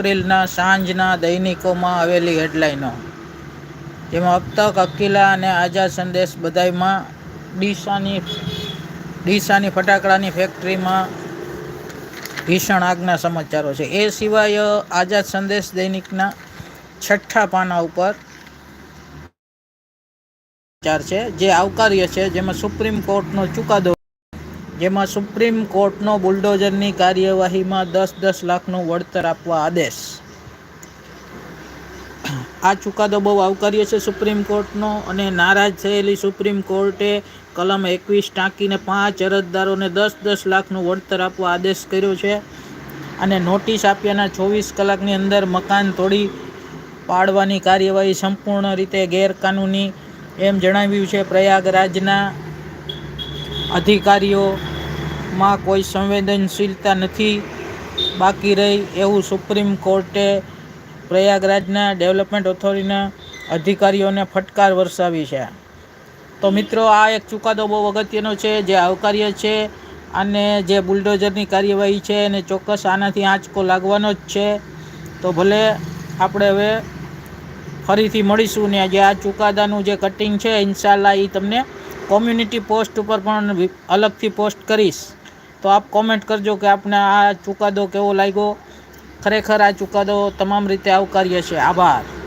એપ્રિલના સાંજના દૈનિકોમાં આવેલી હેડલાઇનો. જેમાં અબ તક અકીલા અને આઝાદ સંદેશ બધાયમાં ડીસાની ડીસાની ફટાકડાની ફેક્ટરીમાં ભીષણ આગના સમાચારો છે. એ સિવાય આઝાદ સંદેશ દૈનિકના છઠ્ઠા પાના ઉપર સમાચાર છે, જે આવકાર્ય છે, જેમાં સુપ્રીમ કોર્ટનો ચુકાદો જેમાં સુપ્રીમ કોર્ટનો બુલડોઝરની કાર્યવાહીમાં દસ દસ લાખનું વળતર આપવા આદેશ. આ ચુકાદો બહુ આવકાર્ય છે સુપ્રીમ કોર્ટનો અને નારાજ થયેલી સુપ્રીમ કોર્ટે કલમ એકવીસ ટાંકીને પાંચ અરજદારોને દસ દસ લાખનું વળતર આપવા આદેશ કર્યો છે અને નોટિસ આપ્યાના ચોવીસ કલાકની અંદર મકાન તોડી પાડવાની કાર્યવાહી સંપૂર્ણ રીતે ગેરકાનૂની એમ જણાવ્યું છે પ્રયાગરાજના અધિકારીઓમાં કોઈ સંવેદનશીલતા નથી, બાકી રહી એવું સુપ્રીમ કોર્ટે પ્રયાગરાજના ડેવલપમેન્ટ ઓથોરિટીના અધિકારીઓને ફટકાર વરસાવી છે. તો મિત્રો, આ એક ચુકાદો બહુ અગત્યનો છે, જે આવકાર્ય છે અને જે બુલડોઝરની કાર્યવાહી છે એને ચોક્કસ આનાથી આંચકો લાગવાનો જ છે. તો ભલે આપણે હવે ફરીથી મળીશું ને જે આ ચુકાદાનું જે કટિંગ છે ઇન્શાલ્લાહ એ તમને કોમ્યુનિટી પોસ્ટ ઉપર પણ અલગથી પોસ્ટ કરીશ. તો આપ કોમેન્ટ કરજો કે આપને આ ચુકાદો કેવો લાગ્યો. ખરેખર આ ચુકાદો તમામ રીતે આવકાર્ય છે. આભાર.